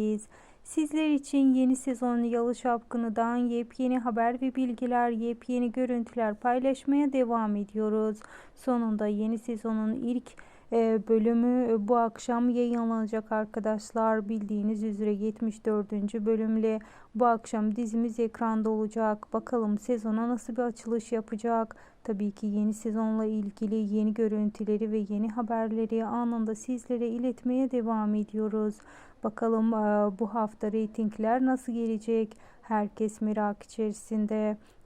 birlikteyiz. Sizler için yeni sezon Yalı Çapkını'dan yepyeni haber ve bilgiler, yepyeni görüntüler paylaşmaya devam ediyoruz. Sonunda yeni sezonun ilk bölümü e, bu akşam yayınlanacak arkadaşlar. Bildiğiniz üzere 74. bölümle bu akşam dizimiz ekranda olacak. Bakalım sezona nasıl bir açılış yapacak. Tabii ki yeni sezonla ilgili yeni görüntüleri ve yeni haberleri anında sizlere iletmeye devam ediyoruz. Bakalım e, bu hafta reytingler nasıl gelecek? Herkes merak içerisinde.